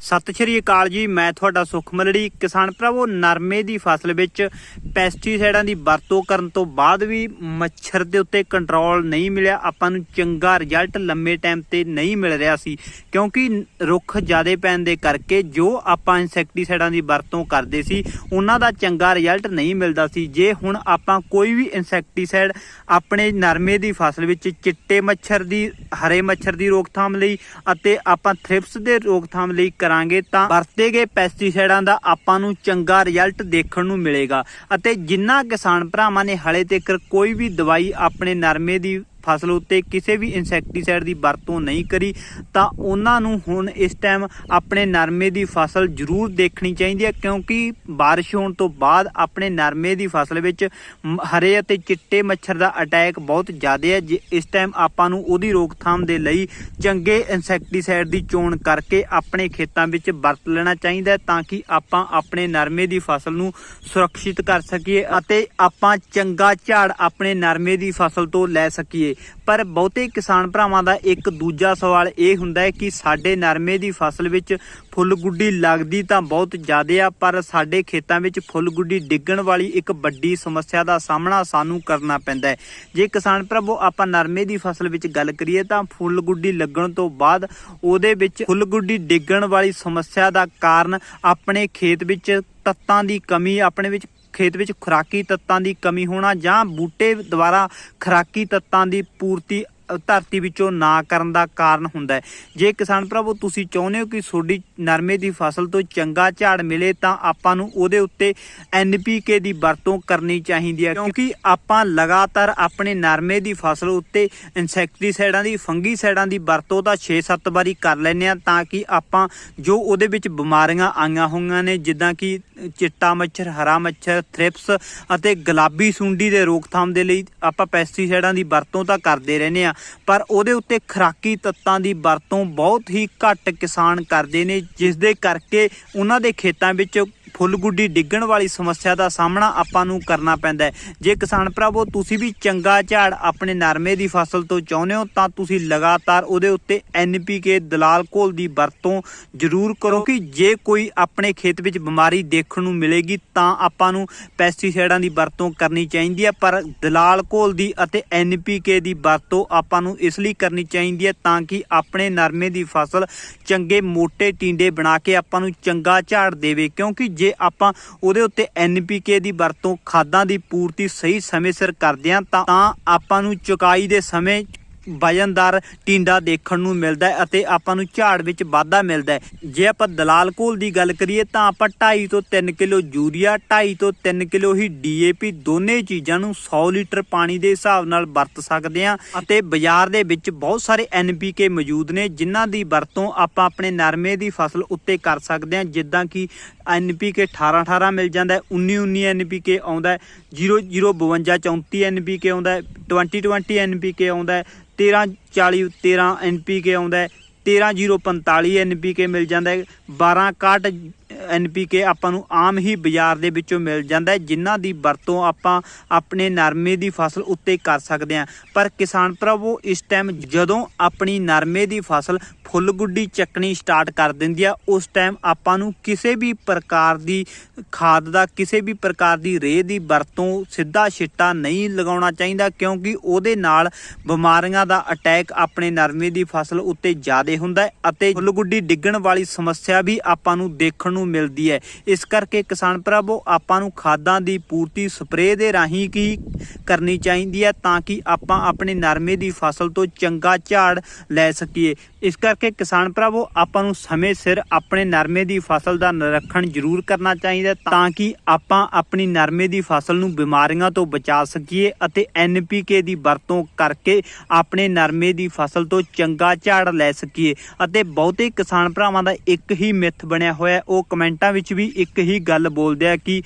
ਸਤਿ ਸ਼੍ਰੀ ਅਕਾਲ ਜੀ, ਮੈਂ ਤੁਹਾਡਾ ਸੁਖਮਲੜੀ ਕਿਸਾਨ ਭਰਾਵੋ, ਨਰਮੇ ਦੀ ਫਸਲ ਵਿੱਚ ਪੈਸਟੀਸਾਈਡਾਂ ਦੀ ਵਰਤੋਂ ਕਰਨ ਤੋਂ ਬਾਅਦ ਵੀ ਮੱਛਰ ਦੇ ਉੱਤੇ ਕੰਟਰੋਲ ਨਹੀਂ ਮਿਲਿਆ। ਆਪਾਂ ਨੂੰ ਚੰਗਾ ਰਿਜ਼ਲਟ ਲੰਮੇ ਟਾਈਮ ਤੇ ਨਹੀਂ ਮਿਲ ਰਿਹਾ ਸੀ। ਕਿਉਂਕਿ ਰੁੱਖ ਜ਼ਿਆਦੇ ਪੈਣ ਦੇ ਕਰਕੇ ਜੋ ਆਪਾਂ ਇਨਸੈਕਟੀਸਾਈਡਾਂ ਦੀ ਵਰਤੋਂ ਕਰਦੇ ਸੀ, ਉਹਨਾਂ ਦਾ ਚੰਗਾ ਰਿਜ਼ਲਟ ਨਹੀਂ ਮਿਲਦਾ ਸੀ। ਜੇ ਹੁਣ ਆਪਾਂ ਕੋਈ ਵੀ ਇਨਸੈਕਟੀਸਾਈਡ ਆਪਣੇ ਨਰਮੇ ਦੀ ਫਸਲ ਵਿੱਚ ਚਿੱਟੇ ਮੱਛਰ ਦੀ, ਹਰੇ ਮੱਛਰ ਦੀ ਰੋਕਥਾਮ ਲਈ ਅਤੇ ਆਪਾਂ ਥ੍ਰਿਪਸ ਦੇ ਰੋਕਥਾਮ ਲਈ ਕਰਾਂਗੇ ਤਾਂ ਵਰਤੇ ਗਏ ਪੈਸਟੀਸਾਈਡਾਂ ਦਾ ਆਪਾਂ ਨੂੰ ਚੰਗਾ ਰਿਜ਼ਲਟ ਦੇਖਣ ਨੂੰ ਮਿਲੇਗਾ। ਅਤੇ ਜਿੰਨਾ ਕਿਸਾਨ ਭਰਾਵਾਂ ਨੇ ਹਲੇ ਤੱਕ ਕੋਈ ਵੀ ਦਵਾਈ ਆਪਣੇ ਨਰਮੇ ਦੀ ਫਸਲ ਉੱਤੇ ਕਿਸੇ ਵੀ ਇਨਸੈਕਟੀਸਾਈਡ ਦੀ ਵਰਤੋਂ ਨਹੀਂ ਕਰੀ, ਤਾਂ ਉਹਨਾਂ ਨੂੰ ਹੁਣ ਇਸ ਟਾਈਮ ਆਪਣੇ ਨਰਮੇ ਦੀ ਫਸਲ ਜ਼ਰੂਰ ਦੇਖਣੀ ਚਾਹੀਦੀ ਹੈ, ਕਿਉਂਕਿ ਬਾਰਿਸ਼ ਹੋਣ ਤੋਂ ਬਾਅਦ ਆਪਣੇ ਨਰਮੇ ਦੀ ਫਸਲ ਵਿੱਚ ਹਰੇ ਅਤੇ ਚਿੱਟੇ ਮੱਛਰ ਦਾ ਅਟੈਕ ਬਹੁਤ ਜ਼ਿਆਦਾ ਹੈ। ਜੇ ਇਸ ਟਾਈਮ ਆਪਾਂ ਨੂੰ ਉਹਦੀ ਰੋਕਥਾਮ ਦੇ ਲਈ ਚੰਗੇ ਇਨਸੈਕਟੀਸਾਈਡ ਦੀ ਚੋਣ ਕਰਕੇ ਆਪਣੇ ਖੇਤਾਂ ਵਿੱਚ ਵਰਤ ਲੈਣਾ ਚਾਹੀਦਾ ਤਾਂ ਕਿ ਆਪਾਂ ਆਪਣੇ ਨਰਮੇ ਦੀ ਫਸਲ ਨੂੰ ਸੁਰੱਖਿਅਤ ਕਰ ਸਕੀਏ ਅਤੇ ਆਪਾਂ ਚੰਗਾ ਝਾੜ ਆਪਣੇ ਨਰਮੇ ਦੀ ਫਸਲ ਤੋਂ ਲੈ ਸਕੀਏ। ਪਰ ਬਹੁਤੇ ਕਿਸਾਨ ਭਰਾਵਾਂ ਦਾ ਇੱਕ ਦੂਜਾ ਸਵਾਲ ਇਹ ਹੁੰਦਾ ਹੈ ਕਿ ਸਾਡੇ ਨਰਮੇ ਦੀ ਫਸਲ ਵਿੱਚ ਫੁੱਲ ਗੁੱਡੀ ਲੱਗਦੀ ਤਾਂ ਬਹੁਤ ਜ਼ਿਆਦਾ ਆ, ਪਰ ਸਾਡੇ ਖੇਤਾਂ ਵਿੱਚ ਫੁੱਲ ਗੁੱਡੀ ਡਿੱਗਣ ਵਾਲੀ ਇੱਕ ਵੱਡੀ ਸਮੱਸਿਆ ਦਾ ਸਾਹਮਣਾ ਸਾਨੂੰ ਕਰਨਾ ਪੈਂਦਾ ਹੈ। ਜੇ ਕਿਸਾਨ ਭਰਾਵੋ, ਆਪਾਂ ਨਰਮੇ ਦੀ ਫਸਲ ਵਿੱਚ ਗੱਲ ਕਰੀਏ ਤਾਂ ਫੁੱਲ ਗੁੱਡੀ ਲੱਗਣ ਤੋਂ ਬਾਅਦ ਉਹਦੇ ਵਿੱਚ ਫੁੱਲ ਗੁੱਡੀ ਡਿੱਗਣ ਵਾਲੀ ਸਮੱਸਿਆ ਦਾ ਕਾਰਨ ਆਪਣੇ ਖੇਤ ਵਿੱਚ ਤੱਤਾਂ ਦੀ ਕਮੀ, ਆਪਣੇ ਵਿੱਚ ਖੇਤ ਵਿੱਚ ਖੁਰਾਕੀ ਤੱਤਾਂ ਦੀ ਕਮੀ ਹੋਣਾ ਜਾਂ ਬੂਟੇ ਦੁਆਰਾ ਖੁਰਾਕੀ ਤੱਤਾਂ ਦੀ ਪੂਰਤੀ ਧਰਤੀ ਵਿੱਚੋਂ ਨਾ ਕਰਨ ਦਾ ਕਾਰਨ ਹੁੰਦਾ ਹੈ। ਜੇ ਕਿਸਾਨ ਭਰਾਵੋ, ਤੁਸੀਂ ਚਾਹੁੰਦੇ ਹੋ ਕਿ ਤੁਹਾਡੀ ਨਰਮੇ ਦੀ ਫਸਲ ਤੋਂ ਚੰਗਾ ਝਾੜ ਮਿਲੇ, ਤਾਂ ਆਪਾਂ ਨੂੰ ਉਹਦੇ ਉੱਤੇ ਐਨਪੀਕੇ ਦੀ ਵਰਤੋਂ ਕਰਨੀ ਚਾਹੀਦੀ ਹੈ। ਕਿਉਂਕਿ ਆਪਾਂ ਲਗਾਤਾਰ ਆਪਣੇ ਨਰਮੇ ਦੀ ਫਸਲ ਉੱਤੇ ਇਨਸੈਕਟੀਸਾਈਡਾਂ ਦੀ, ਫੰਗੀਸਾਈਡਾਂ ਦੀ ਵਰਤੋਂ ਤਾਂ 6-7 ਵਾਰੀ ਕਰ ਲੈਂਦੇ ਆ ਤਾਂ ਕਿ ਆਪਾਂ ਜੋ ਉਹਦੇ ਵਿੱਚ ਬਿਮਾਰੀਆਂ ਆਈਆਂ ਹੋਈਆਂ ਨੇ, ਜਿੱਦਾਂ ਕਿ ਚਿੱਟਾ ਮੱਛਰ, ਹਰਾ ਮੱਛਰ ਥ੍ਰਿਪਸ ਅਤੇ ਗੁਲਾਬੀ ਸੁੰਡੀ ਦੇ ਰੋਕਥਾਮ ਦੇ ਲਈ ਆਪਾਂ ਪੈਸਟੀਸਾਈਡਾਂ ਦੀ ਵਰਤੋਂ ਤਾਂ ਕਰਦੇ ਰਹਿੰਦੇ ਆ ਪਰ ਉਹਦੇ ਉੱਤੇ ਖੁਰਾਕੀ ਤੱਤਾਂ ਦੀ ਵਰਤੋਂ ਬਹੁਤ ਹੀ ਘੱਟ ਕਿਸਾਨ ਕਰਦੇ ਨੇ ਜਿਸ ਦੇ ਕਰਕੇ ਉਹਨਾਂ ਦੇ ਖੇਤਾਂ ਵਿੱਚ ਫੁੱਲ ਗੁੱਡੀ ਡਿੱਗਣ ਵਾਲੀ ਸਮੱਸਿਆ ਦਾ ਸਾਹਮਣਾ ਆਪਾਂ ਨੂੰ ਕਰਨਾ ਪੈਂਦਾ ਹੈ। ਜੇ ਕਿਸਾਨ ਭਰਾਵੋ, ਤੁਸੀਂ ਵੀ ਚੰਗਾ ਝਾੜ ਆਪਣੇ ਨਰਮੇ ਦੀ ਫਸਲ ਤੋਂ ਚਾਹੁੰਦੇ ਹੋ, ਤਾਂ ਤੁਸੀਂ ਲਗਾਤਾਰ ਉਹਦੇ ਉੱਤੇ ਐਨਪੀਕੇ ਦਲਾਲ ਘੋਲ ਦੀ ਵਰਤੋਂ ਜ਼ਰੂਰ ਕਰੋ ਕਿ ਜੇ ਕੋਈ ਆਪਣੇ ਖੇਤ ਵਿੱਚ ਬਿਮਾਰੀ ਦੇਖਣ ਨੂੰ ਮਿਲੇਗੀ, ਤਾਂ ਆਪਾਂ ਨੂੰ ਪੈਸਟੀਸਾਈਡਾਂ ਦੀ ਵਰਤੋਂ ਕਰਨੀ ਚਾਹੀਦੀ ਹੈ। ਪਰ ਦਲਾਲ ਘੋਲ ਦੀ ਅਤੇ ਐਨਪੀਕੇ ਦੀ ਵਰਤੋਂ ਆਪਾਂ ਨੂੰ ਇਸ ਲਈ ਕਰਨੀ ਚਾਹੀਦੀ ਹੈ ਤਾਂ ਕਿ ਆਪਣੇ ਨਰਮੇ ਦੀ ਫਸਲ ਚੰਗੇ ਮੋٹے ਟਿੰਡੇ ਬਣਾ ਕੇ ਆਪਾਂ ਨੂੰ ਚੰਗਾ ਝਾੜ ਦੇਵੇ। ਕਿਉਂਕਿ ਜੇ ਆਪਾਂ ਉਹਦੇ ਉੱਤੇ ਐਨਪੀਕੇ ਦੀ ਵਰਤੋਂ, ਖਾਦਾਂ ਦੀ ਪੂਰਤੀ ਸਹੀ ਸਮੇਂ ਸਿਰ ਕਰਦੇ ਹਾਂ ਤਾਂ ਆਪਾਂ ਨੂੰ ਚੁਕਾਈ ਦੇ ਸਮੇਂ ਵਜਨਦਾਰ ਟਿੰਡਾ ਦੇਖਣ ਨੂੰ ਮਿਲਦਾ ਹੈ ਅਤੇ ਆਪਾਂ ਨੂੰ ਝਾੜ ਵਿੱਚ ਵਾਧਾ ਮਿਲਦਾ ਹੈ। ਜੇ ਆਪਾਂ ਦਲਾਲ ਕੋਲ ਦੀ ਗੱਲ ਕਰੀਏ ਤਾਂ ਆਪਾਂ 2.5 ਤੋਂ 3 ਕਿਲੋ ਯੂਰੀਆ 2.5 ਤੋਂ 3 ਕਿਲੋ ਹੀ ਡੀਏਪੀ ਦੋਨੇ ਚੀਜ਼ਾਂ ਨੂੰ 100 ਲੀਟਰ ਪਾਣੀ ਦੇ ਹਿਸਾਬ ਨਾਲ ਵਰਤ ਸਕਦੇ ਹਾਂ ਅਤੇ ਬਾਜ਼ਾਰ ਦੇ ਵਿੱਚ ਬਹੁਤ ਸਾਰੇ ਐਨਪੀਕੇ ਮੌਜੂਦ ਨੇ, ਜਿਨ੍ਹਾਂ ਦੀ ਵਰਤੋਂ ਆਪਾਂ ਆਪਣੇ ਨਰਮੇ ਦੀ ਫਸਲ ਉੱਤੇ ਕਰ ਸਕਦੇ ਹਾਂ। ਜਿੱਦਾਂ ਕਿ ਐਨਪੀਕੇ 18 18 ਮਿਲ ਜਾਂਦਾ ਹੈ 19 19 ਐਨਪੀਕੇ ਆਉਂਦਾ ਹੈ 00 52 34 ਐਨਪੀਕੇ ਆਉਂਦਾ ਹੈ 20 20 ਐਨਪੀਕੇ ਆਉਂਦਾ ਹੈ 13 40 13 ਐਨਪੀਕੇ ਆਉਂਦਾ ਹੈ 13045 ਐਨਪੀਕੇ ਮਿਲ ਜਾਂਦਾ ਹੈ 12 61 ਐਨਪੀਕੇ ਆਪਾਂ ਨੂੰ ਆਮ ਹੀ ਬਾਜ਼ਾਰ ਦੇ ਵਿੱਚੋਂ ਮਿਲ ਜਾਂਦਾ ਹੈ, ਜਿਨ੍ਹਾਂ ਦੀ ਵਰਤੋਂ ਆਪਾਂ ਆਪਣੇ ਨਰਮੇ ਦੀ ਫਸਲ ਉੱਤੇ ਕਰ ਸਕਦੇ ਹਾਂ। ਪਰ ਕਿਸਾਨ ਭਰਾਵੋ, ਇਸ ਟਾਈਮ ਜਦੋਂ ਆਪਣੀ ਨਰਮੇ ਦੀ ਫਸਲ ਫੁੱਲ ਗੁੱਡੀ ਚੱਕਣੀ ਸਟਾਰਟ ਕਰ ਦਿੰਦੀ ਆ, ਉਸ ਟਾਈਮ ਆਪਾਂ ਨੂੰ ਕਿਸੇ ਵੀ ਪ੍ਰਕਾਰ ਦੀ ਖਾਦ ਦਾ, ਕਿਸੇ ਵੀ ਪ੍ਰਕਾਰ ਦੀ ਰੇਹ ਦੀ ਵਰਤੋਂ ਸਿੱਧਾ ਛਿੱਟਾ ਨਹੀਂ ਲਗਾਉਣਾ ਚਾਹੀਦਾ, ਕਿਉਂਕਿ ਉਹਦੇ ਨਾਲ ਬਿਮਾਰੀਆਂ ਦਾ ਅਟੈਕ ਆਪਣੇ ਨਰਮੇ ਦੀ ਫਸਲ ਉੱਤੇ ਜ਼ਿਆਦਾ ਹੁੰਦਾ ਹੈ ਅਤੇ ਫੁੱਲ ਗੁੱਡੀ ਡਿੱਗਣ ਵਾਲੀ ਸਮੱਸਿਆ ਵੀ ਆਪਾਂ ਨੂੰ ਦੇਖਣ ਨੂੰ ਮਿਲਦੀ ਹੈ। ਇਸ ਕਰਕੇ ਕਿਸਾਨ ਭਰਾਵੋ, ਆਪਾਂ ਨੂੰ ਖਾਦਾਂ ਦੀ ਪੂਰਤੀ ਸਪਰੇਅ ਦੇ ਰਾਹੀਂ ਕੀ ਕਰਨੀ ਚਾਹੀਦੀ ਹੈ ਤਾਂ ਕਿ ਆਪਾਂ ਆਪਣੇ ਨਰਮੇ ਦੀ ਫਸਲ ਤੋਂ ਚੰਗਾ ਝਾੜ ਲੈ ਸਕੀਏ। ਇਸ ਕਰਕੇ ਕਿਸਾਨ ਭਰਾਵੋ, ਆਪਾਂ ਨੂੰ ਸਮੇਂ ਸਿਰ ਆਪਣੇ ਨਰਮੇ ਦੀ ਫਸਲ ਦਾ ਨਿਰੀਖਣ ਜ਼ਰੂਰ ਕਰਨਾ ਚਾਹੀਦਾ ਤਾਂ ਕਿ ਆਪਾਂ ਆਪਣੀ ਨਰਮੇ ਦੀ ਫਸਲ ਨੂੰ ਬਿਮਾਰੀਆਂ ਤੋਂ ਬਚਾ ਸਕੀਏ ਅਤੇ ਐਨਪੀਕੇ ਦੀ ਵਰਤੋਂ ਕਰਕੇ ਆਪਣੇ ਨਰਮੇ ਦੀ ਫਸਲ ਤੋਂ ਚੰਗਾ ਝਾੜ ਲੈ ਸਕੀਏ। ਅਤੇ ਬਹੁਤੇ ਕਿਸਾਨ ਭਰਾਵਾਂ ਦਾ ਇੱਕ ਹੀ ਮਿੱਥ ਬਣਿਆ ਹੋਇਆ ਉਹ ਕਮੈਂਟਾਂ ਵਿੱਚ ਵੀ ਇੱਕ ਹੀ ਗੱਲ ਬੋਲਦੇ ਆ ਕਿ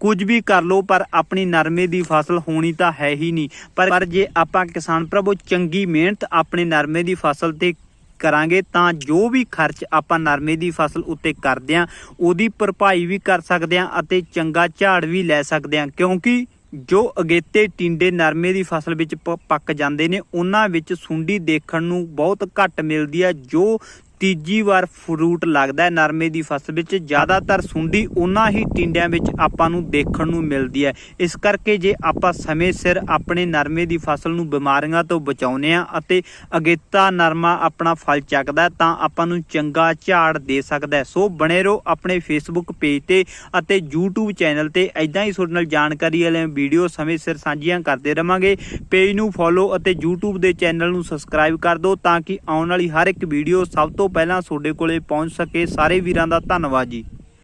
ਕੁਝ ਵੀ ਕਰ ਲੋ ਪਰ ਆਪਣੀ ਨਰਮੇ ਦੀ ਫਸਲ ਹੋਣੀ ਤਾਂ ਹੈ ਹੀ ਨਹੀਂ। ਪਰ ਪਰ ਜੇ ਆਪਾਂ ਕਿਸਾਨ ਭਰਾਵੋ, ਚੰਗੀ ਮਿਹਨਤ ਆਪਣੇ ਨਰਮੇ ਦੀ ਫਸਲ ਤੇ ਕਰਾਂਗੇ ਤਾਂ ਜੋ ਵੀ ਖਰਚ ਆਪਾਂ ਨਰਮੇ ਦੀ ਫਸਲ ਉੱਤੇ ਕਰਦੇ ਆਂ ਉਹਦੀ ਭਰਪਾਈ ਵੀ ਕਰ ਸਕਦੇ ਆਂ ਅਤੇ ਚੰਗਾ ਝਾੜ ਵੀ ਲੈ ਸਕਦੇ ਆਂ ਕਿਉਂਕਿ ਜੋ ਅਗੇਤੇ ਟਿੰਡੇ ਨਰਮੇ ਦੀ ਫਸਲ ਵਿੱਚ ਪੱਕ ਜਾਂਦੇ ਨੇ, ਉਹਨਾਂ ਵਿੱਚ ਸੁੰਡੀ ਦੇਖਣ ਨੂੰ ਬਹੁਤ ਘੱਟ ਮਿਲਦੀ ਹੈ, ਜੋ ਤੀਜੀ ਵਾਰ ਫਰੂਟ ਲੱਗਦਾ ਹੈ ਨਰਮੇ ਦੀ ਫਸਲ ਵਿੱਚ। ਜ਼ਿਆਦਾਤਰ ਸੁੰਡੀ ਉਹਨਾਂ ਹੀ ਟਿੰਡਿਆਂ ਵਿੱਚ ਆਪਾਂ ਨੂੰ ਦੇਖਣ ਨੂੰ ਮਿਲਦੀ ਹੈ। ਇਸ ਕਰਕੇ ਜੇ ਆਪਾਂ ਸਮੇਂ ਸਿਰ ਆਪਣੇ ਨਰਮੇ ਦੀ ਫਸਲ ਨੂੰ ਬਿਮਾਰੀਆਂ ਤੋਂ ਬਚਾਉਨੇ ਆ ਅਤੇ ਅਗੇਤਾ ਨਰਮਾ ਆਪਣਾ ਫਲ ਚੱਕਦਾ ਤਾਂ ਆਪਾਂ ਨੂੰ ਚੰਗਾ ਝਾੜ ਦੇ ਸਕਦਾ ਹੈ। ਸੋ ਬਣੇ ਰਹੋ ਆਪਣੇ ਫੇਸਬੁੱਕ ਪੇਜ ਤੇ ਅਤੇ YouTube ਚੈਨਲ ਤੇ। ਐਦਾਂ ਹੀ ਤੁਹਾਡੇ ਨਾਲ ਜਾਣਕਾਰੀ ਵਾਲੇ ਵੀਡੀਓ ਸਮੇਂ ਸਿਰ ਸਾਂਝੀਆਂ ਕਰਦੇ ਰਵਾਂਗੇ। ਪੇਜ ਨੂੰ ਫੋਲੋ ਅਤੇ YouTube ਦੇ ਚੈਨਲ ਨੂੰ ਸਬਸਕ੍ਰਾਈਬ ਕਰ ਦਿਓ ਤਾਂ ਕਿ ਆਉਣ ਵਾਲੀ ਹਰ ਇੱਕ ਵੀਡੀਓ ਸਭ ਤੋਂ ਪਹਿਲਾਂ ਤੁਹਾਡੇ ਕੋਲੇ ਪਹੁੰਚ ਸਕੇ। ਸਾਰੇ ਵੀਰਾਂ ਦਾ ਧੰਨਵਾਦ ਜੀ।